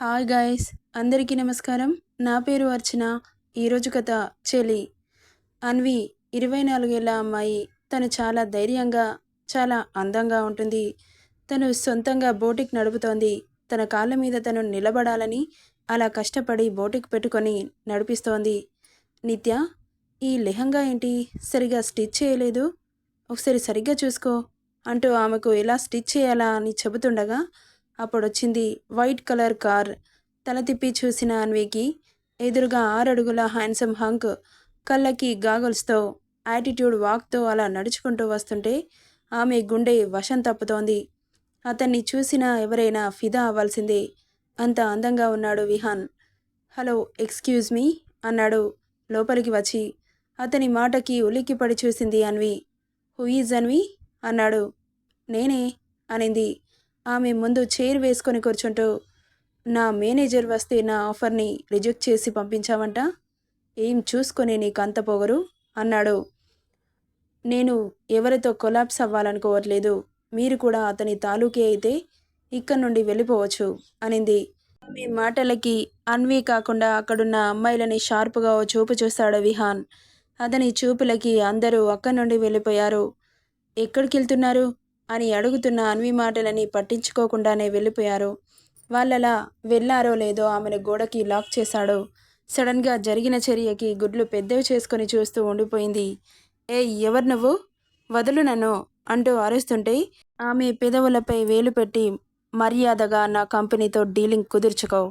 Hi guys అందరికీ నమస్కారం. నా పేరు అర్చన ఈరోజు కథ చెలి. అన్వి ఇరవై నాలుగేళ్ళ అమ్మాయి. తను చాలా ధైర్యంగా చాలా అందంగా ఉంటుంది. తను సొంతంగా బోటిక్ నడుపుతోంది. తన కాళ్ళ మీద తను నిలబడాలని అలా కష్టపడి బోటిక్ పెట్టుకొని నడిపిస్తోంది. నిత్య ఈ లెహంగా ఏంటి? సరిగా స్టిచ్ చేయలేదు? ఒకసారి సరిగ్గా చూసుకో అంటూ ఆమెకు ఎలా స్టిచ్ చేయాలా అని చెబుతుండగా అప్పుడు వచ్చింది వైట్ కలర్ కార్. తల తిప్పి చూసిన అన్వికి ఎదురుగా ఆరడుగుల హ్యాండ్సమ్ హంక్ కళ్ళకి గాగుల్స్తో యాటిట్యూడ్ వాక్తో అలా నడుచుకుంటూ వస్తుంటే ఆమె గుండె వశం తప్పుతోంది. అతన్ని చూసినా ఎవరైనా ఫిదా అవ్వాల్సిందే. అంత అందంగా ఉన్నాడు విహాన్. హలో ఎక్స్క్యూజ్ మీ అన్నాడు లోపలికి వచ్చి. అతని మాటకి ఉలిక్కిపడి చూసింది అన్వి. హూ ఈజ్ అన్వి అన్నాడు. నేనే అనింది. ఆమె ముందు చైర్ వేసుకొని కూర్చుంటూ నా మేనేజర్ వస్తే నా ఆఫర్ని రిజెక్ట్ చేసి పంపించావంట? ఏం చూసుకొని నీకు అంత పొగరు? అన్నాడు. నేను ఎవరితో కొలాప్స్ అవ్వాలనుకోవట్లేదు. మీరు కూడా అతని తాలూకే అయితే ఇక్కడ నుండి వెళ్ళిపోవచ్చు అనింది. మీ మాటలకి అన్వి కాకుండా అక్కడున్న అమ్మాయిలని షార్ప్గా ఓ చూపు చూస్తాడు విహాన్. అతని చూపులకి అందరూ అక్కడి నుండి వెళ్ళిపోయారు. ఎక్కడికి వెళ్తున్నారు అని అడుగుతున్న అన్వి మాటలని పట్టించుకోకుండానే వెళ్ళిపోయారు. వాళ్ళలా వెళ్ళారో లేదో ఆమెను గోడకి లాక్ చేశాడు. సడన్గా జరిగిన చర్యకి గుడ్లు పెద్దవి చేసుకొని చూస్తూ ఉండిపోయింది. ఏ ఎవరు నువ్వు? వదులు నన్ను అంటూ అరుస్తుంటే ఆమె పెదవులపై వేలు పెట్టి మర్యాదగా నా కంపెనీతో డీలింగ్ కుదుర్చుకో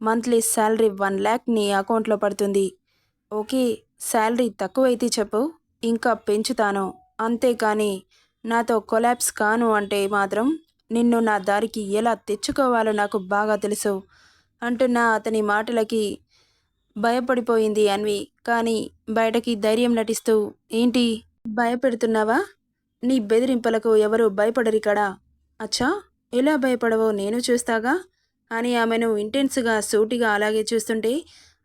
మంత్లీ శాలరీ వన్ ల్యాక్ నీ అకౌంట్లో పడుతుంది. ఓకే శాలరీ తక్కువైతే చెప్పు ఇంకా పెంచుతాను. అంతేకాని నాతో కొలాప్స్ కాను అంటే మాత్రం నిన్ను నా దారికి ఎలా తెచ్చుకోవాలో నాకు బాగా తెలుసు అంటున్న అతని మాటలకి భయపడిపోయింది అన్వి. కానీ బయటకి ధైర్యం నటిస్తూ ఏంటి భయపెడుతున్నావా? నీ బెదిరింపులకు ఎవరు భయపడరికడా అచ్చా ఎలా భయపడవో నేను చూస్తాగా? అని ఆమెను ఇంటెన్స్గా సూటిగా అలాగే చూస్తుంటే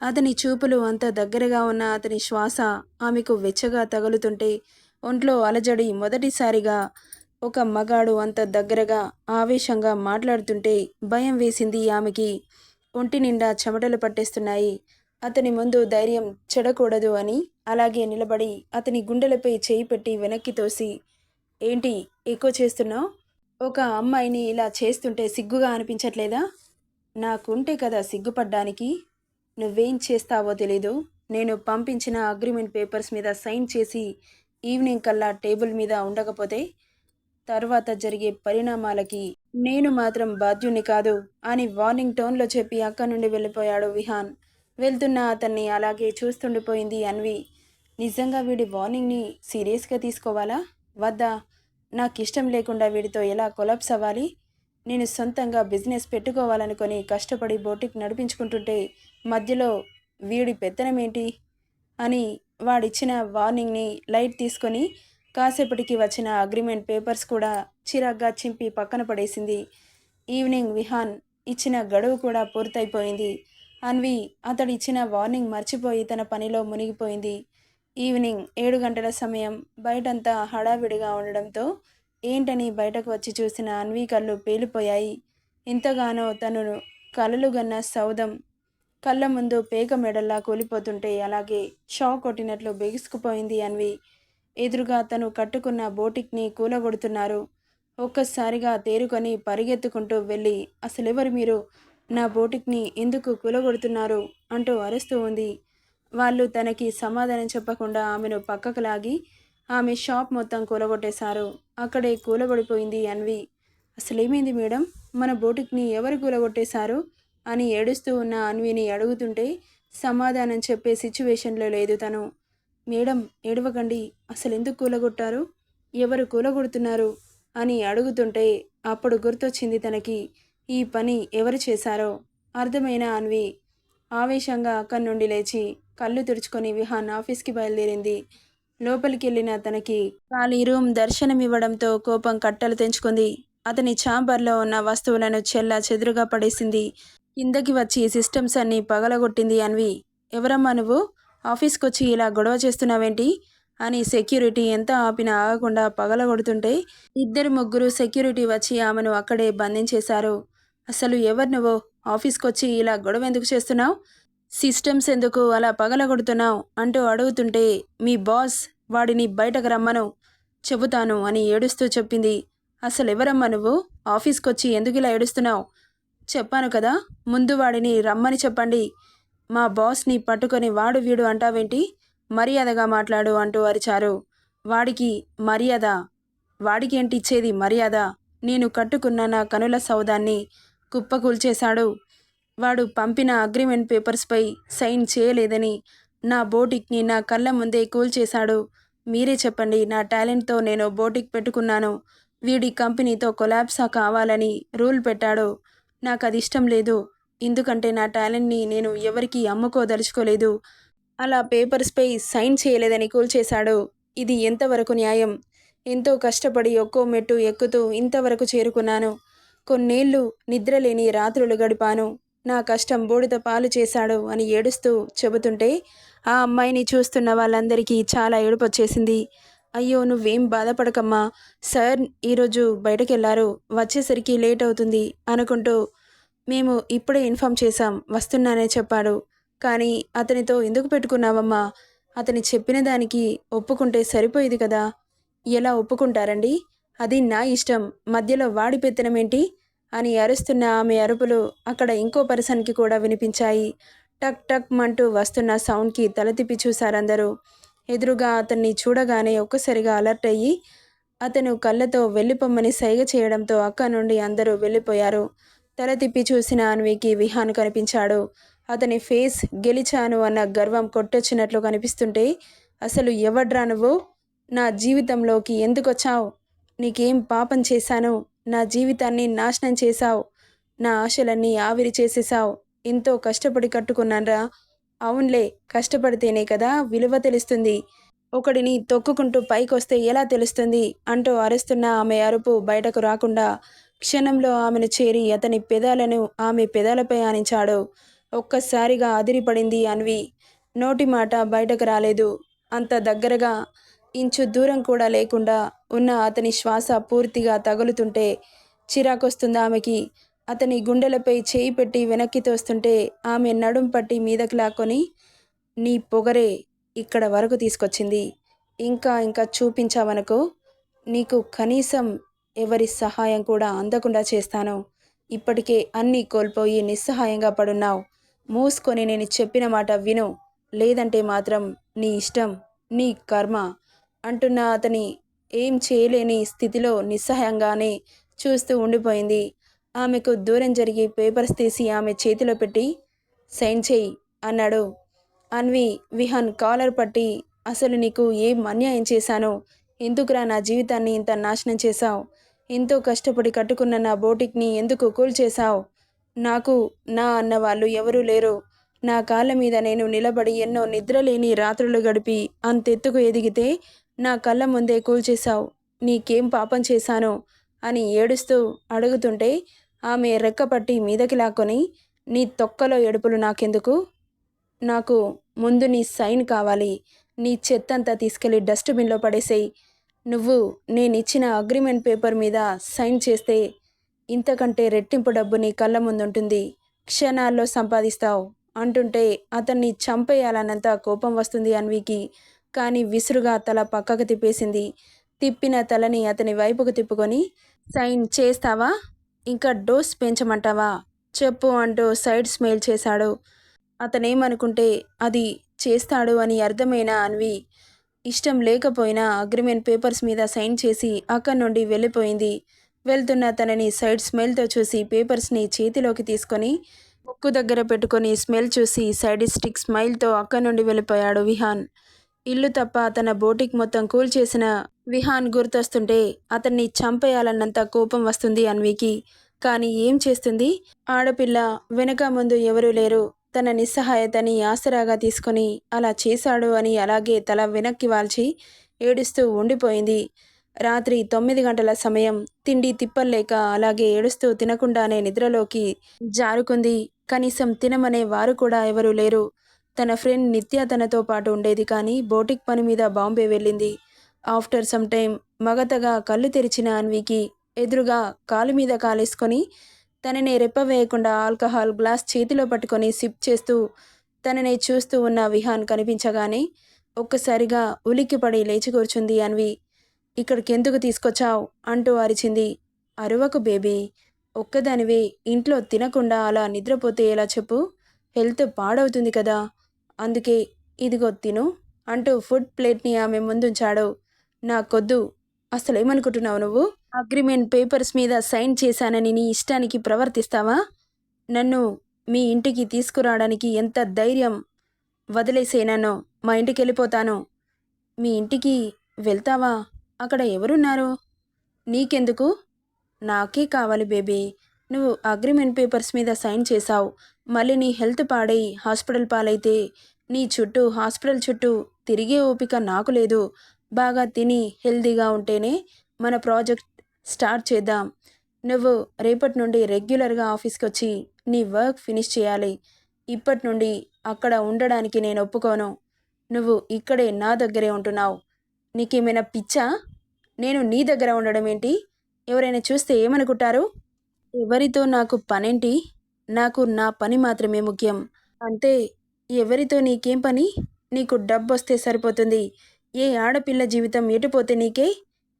అతని చూపులు అంత దగ్గరగా ఉన్న అతని శ్వాస ఆమెకు వెచ్చగా తగులుతుంటే ఒంట్లో అలజడి మొదటిసారిగా ఒక మగాడు అంత దగ్గరగా ఆవేశంగా మాట్లాడుతుంటే భయం వేసింది ఆమెకి. ఒంటి నిండా చెమటలు పట్టేస్తున్నాయి. అతని ముందు ధైర్యం చెడకూడదు అని అలాగే నిలబడి అతని గుండెలపై చేయి పెట్టి వెనక్కి తోసి ఏంటి ఎక్కువ చేస్తున్నావు? ఒక అమ్మాయిని ఇలా చేస్తుంటే సిగ్గుగా అనిపించట్లేదా? నాకుంటే కదా సిగ్గుపడ్డానికి. నువ్వేం చేస్తావో తెలీదు. నేను పంపించిన అగ్రిమెంట్ పేపర్స్ మీద సైన్ చేసి ఈవినింగ్ కల్లా టేబుల్ మీద ఉండకపోతే తర్వాత జరిగే పరిణామాలకి నేను మాత్రం బాధ్యుని కాదు అని వార్నింగ్ టోన్లో చెప్పి అక్కడి నుండి వెళ్ళిపోయాడు విహాన్. వెళ్తున్న అతన్ని అలాగే చూస్తుండిపోయింది అన్వి. నిజంగా వీడి వార్నింగ్ని సీరియస్గా తీసుకోవాలా? వద్దా నాకు ఇష్టం లేకుండా వీడితో ఎలా కొలాప్స్ అవ్వాలి? నేను సొంతంగా బిజినెస్ పెట్టుకోవాలనుకొని కష్టపడి బోటిక్ నడిపించుకుంటుంటే మధ్యలో వీడి పెత్తనం ఏంటి అని వాడిచ్చిన వార్నింగ్ని లైట్ తీసుకొని కాసేపటికి వచ్చిన అగ్రిమెంట్ పేపర్స్ కూడా చిరాగ్గా చింపి పక్కన పడేసింది. ఈవినింగ్ విహాన్ ఇచ్చిన గడువు కూడా పూర్తయిపోయింది. అన్వి అతడిచ్చిన వార్నింగ్ మర్చిపోయి తన పనిలో మునిగిపోయింది. ఈవినింగ్ ఏడు గంటల సమయం బయటంతా హడావిడిగా ఉండడంతో ఏంటని బయటకు వచ్చి చూసిన అన్వి కళ్ళు పేలిపోయాయి. ఇంతగానో తను కలలుగన్న సౌదం కళ్ళ ముందు పేక మెడల్లా కూలిపోతుంటే అలాగే షాక్ కొట్టినట్లు బిగుసుకుపోయింది అన్వి. ఎదురుగా తను కట్టుకున్న బోటిక్ని కూలగొడుతున్నారు. ఒక్కసారిగా తేరుకొని పరిగెత్తుకుంటూ వెళ్ళి అసలెవరు మీరు? నా బోటిక్ని ఎందుకు కూలగొడుతున్నారు? అంటూ అరుస్తూ ఉంది. వాళ్ళు తనకి సమాధానం చెప్పకుండా ఆమెను పక్కకు లాగి ఆమె షాప్ మొత్తం కూలగొట్టేశారు. అక్కడే కూలగొడిపోయింది అన్వి. అసలేమైంది మేడం? మన బోటిక్ని ఎవరు కూలగొట్టేశారు? అని ఏడుస్తూ ఉన్న అన్విని అడుగుతుంటే సమాధానం చెప్పే సిచ్యువేషన్లో లేదు తను. మేడం ఏడవకండి. అసలు ఎందుకు కూలగొట్టారు? ఎవరు కూలగొడుతున్నారు? అని అడుగుతుంటే అప్పుడు గుర్తొచ్చింది తనకి ఈ పని ఎవరు చేశారో? అర్థమైన అన్వి ఆవేశంగా అక్కడి నుండి లేచి కళ్ళు తుడుచుకొని విహాన్ ఆఫీస్కి బయలుదేరింది. లోపలికి వెళ్ళిన తనకి ఖాళీ రూమ్ దర్శనమివ్వడంతో కోపం కట్టలు తెంచుకుంది. అతని ఛాంబర్లో ఉన్న వస్తువులను చెల్లా చెదురుగా పడేసింది. కిందకి వచ్చి సిస్టమ్స్ అన్ని పగలగొట్టింది అన్వి. ఎవరమ్మా నువ్వు? ఆఫీస్కి వచ్చి ఇలా గొడవ చేస్తున్నావేంటి? అని సెక్యూరిటీ ఎంత ఆపినా ఆగకుండా పగలగొడుతుంటే ఇద్దరు ముగ్గురు సెక్యూరిటీ వచ్చి ఆమెను అక్కడే బంధించేశారు. అసలు ఎవరు నువ్వు? ఆఫీస్కి వచ్చి ఇలా గొడవ ఎందుకు చేస్తున్నావు? సిస్టమ్స్ ఎందుకు అలా పగలగొడుతున్నావు? అంటూ అడుగుతుంటే మీ బాస్ వాడిని బయటకు రమ్మను చెబుతాను అని ఏడుస్తూ చెప్పింది. అసలు ఎవరమ్మా నువ్వు? ఆఫీస్కి వచ్చి ఎందుకు ఇలా ఏడుస్తున్నావు? చెప్పాను కదా ముందు వాడిని రమ్మని చెప్పండి. మా బాస్ని పట్టుకొని వాడు వీడు అంటావేంటి? మర్యాదగా మాట్లాడు అంటూ అరిచారు. వాడికి మర్యాద వాడికి ఏంటి ఇచ్చేది మర్యాద? నేను కట్టుకున్న నా కనుల సౌదాన్ని కుప్పకూల్చేశాడు. వాడు పంపిన అగ్రిమెంట్ పేపర్స్పై సైన్ చేయలేదని నా బోటిక్ని నా కళ్ళ ముందే కూల్చేశాడు. మీరే చెప్పండి నా టాలెంట్తో నేను బోటిక్ పెట్టుకున్నాను. వీడి కంపెనీతో కొలాబ్సా కావాలని రూల్ పెట్టాడు. నాకు అది ఇష్టం లేదు. ఎందుకంటే నా టాలెంట్ని నేను ఎవరికీ అమ్ముకోదలుచుకోలేదు. అలా పేపర్స్పై సైన్ చేయలేదని కూల్చేశాడు. ఇది ఎంతవరకు న్యాయం? ఎంతో కష్టపడి ఒక్కో మెట్టు ఎక్కుతూ ఇంతవరకు చేరుకున్నాను. కొన్నేళ్ళు నిద్రలేని రాత్రులు గడిపాను. నా కష్టం బూడిద పాలు చేశాడు అని ఏడుస్తూ చెబుతుంటే ఆ అమ్మాయిని చూస్తున్న వాళ్ళందరికీ చాలా ఏడుపొచ్చేసింది. అయ్యో నువ్వేం బాధపడకమ్మా. సార్ ఈరోజు బయటకెళ్ళారు. వచ్చేసరికి లేట్ అవుతుంది అనుకుంటూ మేము ఇప్పుడే ఇన్ఫామ్ చేశాం. వస్తున్నానే చెప్పాడు. కానీ అతనితో ఎందుకు పెట్టుకున్నావమ్మా? అతని చెప్పిన దానికి ఒప్పుకుంటే సరిపోయేది కదా. ఎలా ఒప్పుకుంటారండి? అది నా ఇష్టం. మధ్యలో వాడి పెత్తనమేంటి అని అరుస్తున్న ఆమె అరుపులు అక్కడ ఇంకో పర్సన్కి కూడా వినిపించాయి. టక్ టక్ మంటూ వస్తున్న సౌండ్కి తల తిప్పి చూశారందరూ. ఎదురుగా అతన్ని చూడగానే ఒక్కసారిగా అలర్ట్ అయ్యి అతను కళ్ళతో వెళ్ళిపోమ్మని సైగ చేయడంతో అక్క నుండి అందరూ వెళ్ళిపోయారు తల తిప్పి చూసిన అన్వికి విహాన్ కనిపించాడు. అతని ఫేస్ గెలిచాను అన్న గర్వం కొట్టొచ్చినట్లు కనిపిస్తుంటే అసలు ఎవడ్రా నువ్వు? నా జీవితంలోకి ఎందుకొచ్చావు? నీకేం పాపం చేశాను? నా జీవితాన్ని నాశనం చేశావు? నా ఆశలన్నీ ఆవిరి చేసేశావు? ఎంతో కష్టపడి కట్టుకున్నాన్రా? అవునులే కష్టపడితేనే కదా విలువ తెలుస్తుంది. ఒకడిని తొక్కుకుంటూ పైకొస్తే ఎలా తెలుస్తుంది? అంటూ అరుస్తున్న ఆమె అరుపు బయటకు రాకుండా క్షణంలో ఆమెను చేరి అతని పెదాలను ఆమె పెదాలపై ఆనించాడు. ఒక్కసారిగా అదిరిపడింది అన్వి. నోటి మాట బయటకు రాలేదు. అంత దగ్గరగా ఇంచు దూరం కూడా లేకుండా ఉన్న అతని శ్వాస పూర్తిగా తగులుతుంటే చిరాకొస్తుంది ఆమెకి. అతని గుండెలపై చేయి పెట్టి వెనక్కి తోస్తుంటే ఆమె నడుం పట్టి మీదకి లాక్కొని నీ పొగరే ఇక్కడ వరకు తీసుకొచ్చింది. ఇంకా ఇంకా చూపించావనుకో నీకు కనీసం ఎవరి సహాయం కూడా అందకుండా చేస్తాను. ఇప్పటికే అన్నీ కోల్పోయి నిస్సహాయంగా పడున్నావు. మూసుకొని నేను చెప్పిన మాట విను. లేదంటే మాత్రం నీ ఇష్టం నీ కర్మ అంటున్న అతని ఏం చేయలేని స్థితిలో నిస్సహాయంగానే చూస్తూ ఉండిపోయింది. ఆమెకు దూరం జరిగి పేపర్స్ తీసి ఆమె చేతిలో పెట్టి సైన్ చేయి అన్నాడు. అన్వి విహాన్ కాలర్ పట్టి అసలు నీకు ఏం అన్యాయం చేశాను? ఎందుకురా నా జీవితాన్ని ఇంత నాశనం చేశావు? ఎంతో కష్టపడి కట్టుకున్న నా బోటిక్ని ఎందుకు కూల్చేశావు? నాకు నా అన్న వాళ్ళు ఎవరూ లేరు. నా కాళ్ళ మీద నేను నిలబడి ఎన్నో నిద్రలేని రాత్రులు గడిపి అంతెత్తుకు ఎదిగితే నా కళ్ళ ముందే కూల్చేశావు. నీకేం పాపం చేశాను అని ఏడుస్తూ అడుగుతుంటే ఆమె రెక్కపట్టి మీదకి లాక్కొని నీ తొక్కలో ఎడుపులు నాకెందుకు? నాకు ముందు నీ సైన్ కావాలి. నీ చెత్తంతా తీసుకెళ్ళి డస్ట్బిన్లో పడేసేయి. నువ్వు నేనిచ్చిన అగ్రిమెంట్ పేపర్ మీద సైన్ చేస్తే ఇంతకంటే రెట్టింపు డబ్బు నీ కళ్ళ ముందుంటుంది. క్షణాల్లో సంపాదిస్తావు అంటుంటే అతన్ని చంపేయాలన్నంత కోపం వస్తుంది అన్వికి. కానీ విసురుగా తల పక్కకు తిప్పేసింది. తిప్పిన తలని అతని వైపుకు తిప్పుకొని సైన్ చేస్తావా? ఇంకా డోస్ పెంచమంటావా? చెప్పు అంటూ సైడ్ స్మైల్ చేశాడు. అతనేమనుకుంటే అది చేస్తాడు అని అర్థమైన అన్వి ఇష్టం లేకపోయినా అగ్రిమెంట్ పేపర్స్ మీద సైన్ చేసి అక్కడి నుండి వెళ్ళిపోయింది. వెళ్తున్న తనని సైడ్ స్మెల్తో చూసి పేపర్స్ని చేతిలోకి తీసుకొని ముక్కు దగ్గర పెట్టుకొని స్మెల్ చూసి సైడిస్టిక్ స్మైల్తో అక్కడి నుండి వెళ్ళిపోయాడు విహాన్. ఇల్లు తప్ప తన బోటిక్ మొత్తం కూల్ చేసిన విహాన్ గుర్తొస్తుంటే అతన్ని చంపేయాలన్నంత కోపం వస్తుంది అన్వికి. కానీ ఏం చేస్తుంది? ఆడపిల్ల వెనక ముందు ఎవరూ లేరు. తన నిస్సహాయతని ఆసరాగా తీసుకొని అలా చేశాడు అని అలాగే తల వెనక్కి వాల్చి ఏడుస్తూ ఉండిపోయింది. రాత్రి తొమ్మిది గంటల సమయం తిండి తిప్పలేక అలాగే ఏడుస్తూ తినకుండానే నిద్రలోకి జారుకుంది. కనీసం తినమనే వారు కూడా ఎవరూ లేరు. తన ఫ్రెండ్ నిత్య తనతో పాటు ఉండేది కానీ బోటిక్ పని మీద బాంబే వెళ్ళింది. ఆఫ్టర్ సమ్ టైం మగతగా కళ్ళు తెరిచిన అన్వికి ఎదురుగా కాలు మీద కాలేసుకొని తనని రెప్ప వేయకుండా ఆల్కహాల్ గ్లాస్ చేతిలో పట్టుకొని సిప్ చేస్తూ తనని చూస్తూ ఉన్న విహాన్ కనిపించగానే ఒక్కసారిగా ఉలిక్కిపడి లేచి కూర్చుంది అన్వి. ఇక్కడికి ఎందుకు తీసుకొచ్చావు? అంటూ అరిచింది. అరువకు బేబీ ఒక్కదానివే. ఇంట్లో తినకుండా అలా నిద్రపోతే ఎలా చెప్పు? హెల్త్ పాడవుతుంది కదా. అందుకే ఇదిగో తిను అంటూ ఫుడ్ ప్లేట్ని ఆమె ముందుంచాడు. నాకొద్దు అసలేమనుకుంటున్నావు నువ్వు? అగ్రిమెంట్ పేపర్స్ మీద సైన్ చేశానని నీ ఇష్టానికి ప్రవర్తిస్తావా? నన్ను మీ ఇంటికి తీసుకురావడానికి ఎంత ధైర్యం వదిలేసేనానో మా ఇంటికి వెళ్ళిపోతాను మీ ఇంటికి వెళ్తావా? అక్కడ ఎవరున్నారు? నీకెందుకు? నాకే కావాలి బేబీ. నువ్వు అగ్రిమెంట్ పేపర్స్ మీద సైన్ చేశావు. మళ్ళీ నీ హెల్త్ పాడై హాస్పిటల్ పాలైతే నీ చుట్టూ హాస్పిటల్ చుట్టూ తిరిగే ఓపిక నాకు లేదు. బాగా తిని హెల్తీగా ఉంటేనే మన ప్రాజెక్ట్ స్టార్ట్ చేద్దాం. నువ్వు రేపటి నుండి రెగ్యులర్గా ఆఫీస్కి వచ్చి నీ వర్క్ ఫినిష్ చేయాలి. ఇప్పటి నుండి అక్కడ ఉండడానికి నేను ఒప్పుకోను. నువ్వు ఇక్కడే నా దగ్గరే ఉంటున్నావు. నీకేమైనా పిచ్చా? నేను నీ దగ్గర ఉండడం ఏంటి? ఎవరైనా చూస్తే ఏమనుకుంటారు? ఎవరితో నాకు పనేంటి? నాకు నా పని మాత్రమే ముఖ్యం. అంతే ఎవరితో నీకేం పని? నీకు డబ్బు వస్తే సరిపోతుంది. ఏ ఆడపిల్ల జీవితం ఎటుపోతే నీకే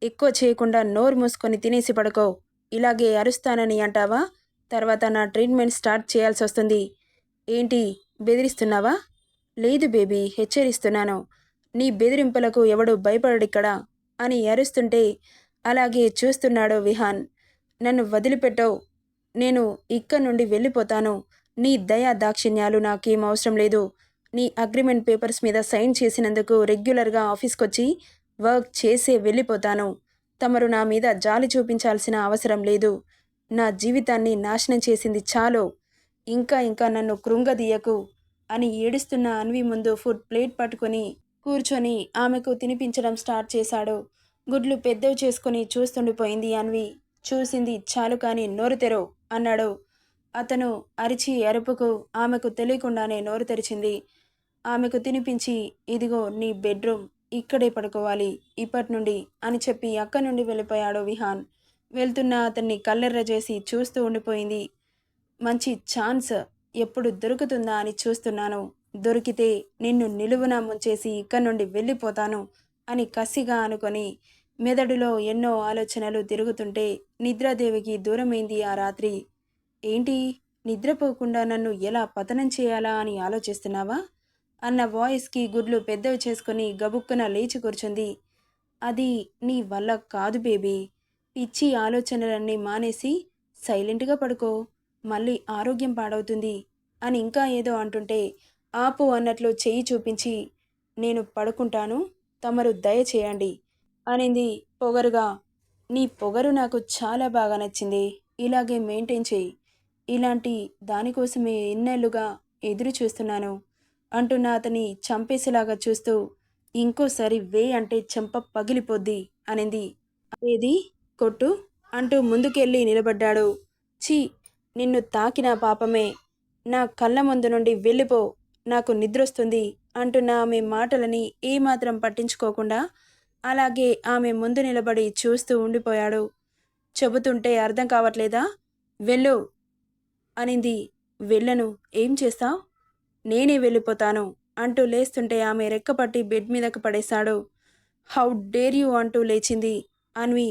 ఎక్కువ చేయకుండా నోరు మూసుకొని తినేసి పడుకో. ఇలాగే అరుస్తానని అంటావా? తర్వాత నా ట్రీట్మెంట్ స్టార్ట్ చేయాల్సి వస్తుంది. ఏంటి బెదిరిస్తున్నావా? లేదు బేబీ హెచ్చరిస్తున్నాను. నీ బెదిరింపులకు ఎవడు భయపడడిక్కడ అని అరుస్తుంటే అలాగే చూస్తున్నాడు విహాన్. నన్ను వదిలిపెట్టవు. నేను ఇక్కడ నుండి వెళ్ళిపోతాను. నీ దయా దాక్షిణ్యాలు నాకేం అవసరం లేదు. నీ అగ్రిమెంట్ పేపర్స్ మీద సైన్ చేసినందుకు రెగ్యులర్గా ఆఫీస్కి వచ్చి వర్క్ చేసే వెళ్ళిపోతాను. తమరు నా మీద జాలి చూపించాల్సిన అవసరం లేదు. నా జీవితాన్ని నాశనం చేసింది చాలు. ఇంకా ఇంకా నన్ను కృంగదీయకు అని ఏడుస్తున్న అన్వి ముందు ఫుడ్ ప్లేట్ పట్టుకొని కూర్చొని ఆమెకు తినిపించడం స్టార్ట్ చేశాడు. గుడ్లు పెద్దవి చేసుకుని చూస్తుండిపోయింది అన్వి. చూసింది చాలు కానీ నోరు తెరవు అన్నాడు. అతను అరిచి అరుపుకు ఆమెకు తెలియకుండానే నోరు తెరిచింది. ఆమెకు తినిపించి ఇదిగో నీ బెడ్రూమ్ ఇక్కడే పడుకోవాలి ఇప్పటి నుండి అని చెప్పి అక్క నుండి వెళ్ళిపోయాడు విహాన్. వెళ్తున్న అతన్ని కల్లెర్ర చేసి చూస్తూ ఉండిపోయింది. మంచి ఛాన్స్ ఎప్పుడు దొరుకుతుందా అని చూస్తున్నాను. దొరికితే నిన్ను నిలువున ముంచేసి ఇక్కడి నుండి వెళ్ళిపోతాను అని కసిగా అనుకొని మెదడులో ఎన్నో ఆలోచనలు తిరుగుతుంటే నిద్రాదేవికి దూరమైంది ఆ రాత్రి. ఏంటి? నిద్రపోకుండా నన్ను ఎలా పతనం చేయాలా అని ఆలోచిస్తున్నావా? అన్న వాయిస్కి గుడ్లు పెద్దవి చేసుకుని గబుక్కున లేచి కూర్చుంది. అది నీ వల్ల కాదు బేబీ. పిచ్చి ఆలోచనలన్నీ మానేసి సైలెంట్గా పడుకో. మళ్ళీ ఆరోగ్యం పాడవుతుంది అని ఇంకా ఏదో అంటుంటే ఆపు అన్నట్లు చేయి చూపించి నేను పడుకుంటాను తమరు దయచేయండి అనింది పొగరుగా. నీ పొగరు నాకు చాలా బాగా నచ్చింది. ఇలాగే మెయింటైన్ చేయి. ఇలాంటి దానికోసమే ఎన్నేళ్ళుగా ఎదురు చూస్తున్నాను అంటున్న అతని చంపేసేలాగా చూస్తూ ఇంకోసారి వే అంటే చెంప పగిలిపోద్ది అనింది. ఏది? కొట్టు అంటూ ముందుకెళ్ళి నిలబడ్డాడు. ఛీ! నిన్ను తాకిన పాపమే. నా కళ్ళ ముందు నుండి వెళ్ళిపో. నాకు నిద్రొస్తుంది అంటున్న ఆమె మాటలని ఏమాత్రం పట్టించుకోకుండా అలాగే ఆమె ముందు నిలబడి చూస్తూ ఉండిపోయాడు. చెబుతుంటే అర్థం కావట్లేదా? వెళ్ళు అనింది. వెళ్ళను. ఏం చేస్తావు? నేనే వెళ్ళిపోతాను అంటూ లేస్తుంటే ఆమె రెక్కపట్టి బెడ్ మీదకు పడేశాడు. హౌ డేర్ యూ అంటూ లేచింది అన్వి.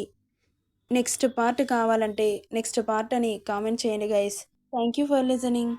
నెక్స్ట్ పార్ట్ కావాలంటే నెక్స్ట్ పార్ట్ అని కామెంట్ చేయండి guys. Thank you for listening.